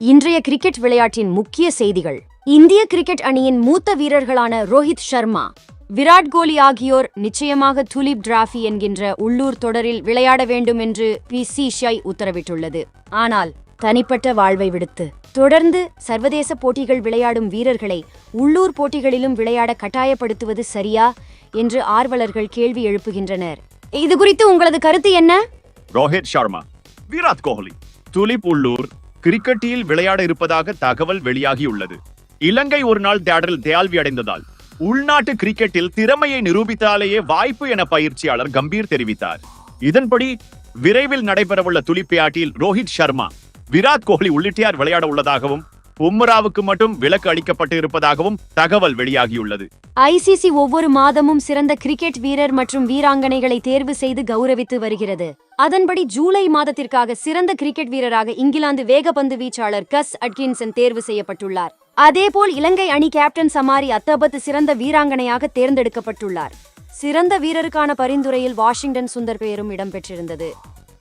இன்றைய கிரிக்கெட் விளையாட்டின் முக்கிய செய்திகள். இந்திய கிரிக்கெட் அணியின் மூத்த வீரர்களான ரோஹித் சர்மா விராட் கோலி ஆகியோர் நிச்சயமாக துலிப் டிராஃபி என்கின்ற உள்ளூர் தொடரில் விளையாட வேண்டும் என்று பிசிசிஐ உத்தரவிட்டுள்ளது. ஆனால் தனிப்பட்ட வாழ்வை விடுத்து தொடர்ந்து சர்வதேச போட்டிகள் விளையாடும் வீரர்களை உள்ளூர் போட்டிகளிலும் விளையாட கட்டாயப்படுத்துவது சரியா என்று ஆர்வலர்கள் கேள்வி எழுப்புகின்றனர். இது குறித்து உங்களது கருத்து என்ன? ரோஹித் சர்மா விராட் கோலி துலிப் உள்ளூர் கிரிக்கெட்டில் விளையாட இருப்பதாக தகவல் வெளியாகியுள்ளது. இலங்கை ஒரு நாள் தேடல் தேல்வி அடைந்ததால் உள்நாட்டு கிரிக்கெட்டில் திறமையை நிரூபித்தாலேயே வாய்ப்பு என பயிற்சியாளர் கம்பீர் தெரிவித்தார். இதன்படி விரைவில் நடைபெறவுள்ள துலிப்பேட்டில் ரோஹித் சர்மா விராட் கோலி உள்ளிட்டார் விளையாட உள்ளதாகவும் உம்ராவுக்கு மட்டும் விலக்கு அளிக்கப்பட்டு இருப்பதாகவும் தகவல் வெளியாகியுள்ளது. ஐசிசி ஒவ்வொரு மாதமும் சிறந்த கிரிக்கெட் வீரர் மற்றும் வீராங்கனைகளை தேர்வு செய்து கௌரவித்து வருகிறது. அதன்படி ஜூலை மாதத்திற்காக சிறந்த கிரிக்கெட் வீரராக இங்கிலாந்து வேகப்பந்து வீச்சாளர் கஸ் அட்கின்சன் தேர்வு செய்யப்பட்டுள்ளார். அதேபோல் இலங்கை அணி கேப்டன் சமாரி அத்தபத் சிறந்த வீராங்கனையாக தேர்ந்தெடுக்கப்பட்டுள்ளார். சிறந்த வீரருக்கான பரிந்துரையில் வாஷிங்டன் சுந்தர் பெயரும் இடம்பெற்றிருந்தது.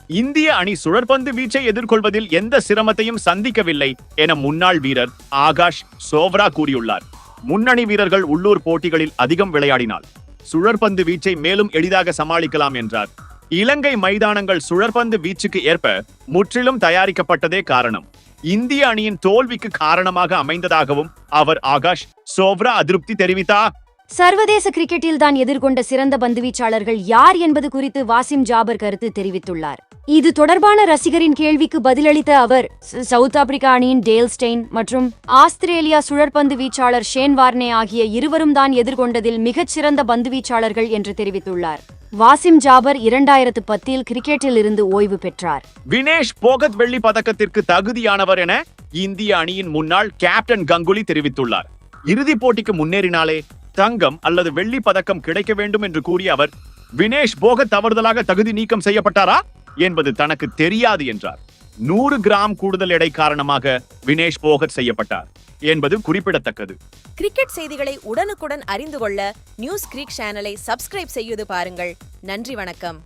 இந்திய அணி சுழற்பந்து வீச்சை எதிர்கொள்வதில் எந்த சிரமத்தையும் சந்திக்கவில்லை என முன்னாள் வீரர் ஆகாஷ் சோவ்ரா கூறியுள்ளார். முன்னணி வீரர்கள் உள்ளூர் போட்டிகளில் அதிகம் விளையாடினால் சுழற்பந்து வீச்சை மேலும் எளிதாக சமாளிக்கலாம் என்றார். இலங்கை மைதானங்கள் சுழற்பந்து வீச்சுக்கு ஏற்ப முற்றிலும் தயாரிக்கப்பட்டதே காரணம். இந்திய அணியின் தோல்விக்கு காரணமாக அமைந்ததாகவும் அவர் ஆகாஷ் சோவ்ரா அதிருப்தி தெரிவித்தார் சர்வதேச கிரிக்கெட்டில் தான் எதிர்கொண்ட சிறந்த பந்துவீச்சாளர்கள் யார் என்பது குறித்து வாசிம் ஜாபர் கருத்து தெரிவித்துள்ளார். இது தொடர்பான ரசிகரின் கேள்விக்கு பதிலளித்த அவர் சவுத் ஆப்பிரிக்கா அணியின் டேல் ஸ்டெயின் மற்றும் ஆஸ்திரேலியா சுழற்பந்து வீச்சாளர் ஷேன் வார்னே ஆகிய இருவரும் தான் எதிர்கொண்டதில் மிகச்சிறந்த பந்துவீச்சாளர்கள் என்று தெரிவித்துள்ளார். வாசிம் ஜாபர் இரண்டாயிரத்து பத்தில் கிரிக்கெட்டில் இருந்து ஓய்வு பெற்றார். வினேஷ் போகத் வெள்ளி பதக்கத்திற்கு தகுதியானவர் என இந்திய அணியின் முன்னாள் கேப்டன் கங்குலி தெரிவித்துள்ளார். இறுதிப் போட்டிக்கு முன்னேறினாலே தங்கம் அல்லது வெள்ளி பதக்கம் கிடைக்க வேண்டும் என்று கூறிய அவர் வினேஷ் போகத் தவறுதலாக தகுதி நீக்கம் செய்யப்பட்டாரா? என்பது தனக்கு தெரியாது என்றார். நூறு கிராம் கூடுதல் எடை காரணமாக வினேஷ் போகர் செய்யப்பட்டார் என்பது குறிப்பிடத்தக்கது. கிரிக்கெட் செய்திகளை உடனுக்குடன் அறிந்து கொள்ள நியூஸ் கிரிக் சேனலை சப்ஸ்கிரைப் செய்து பாருங்கள். நன்றி வணக்கம்.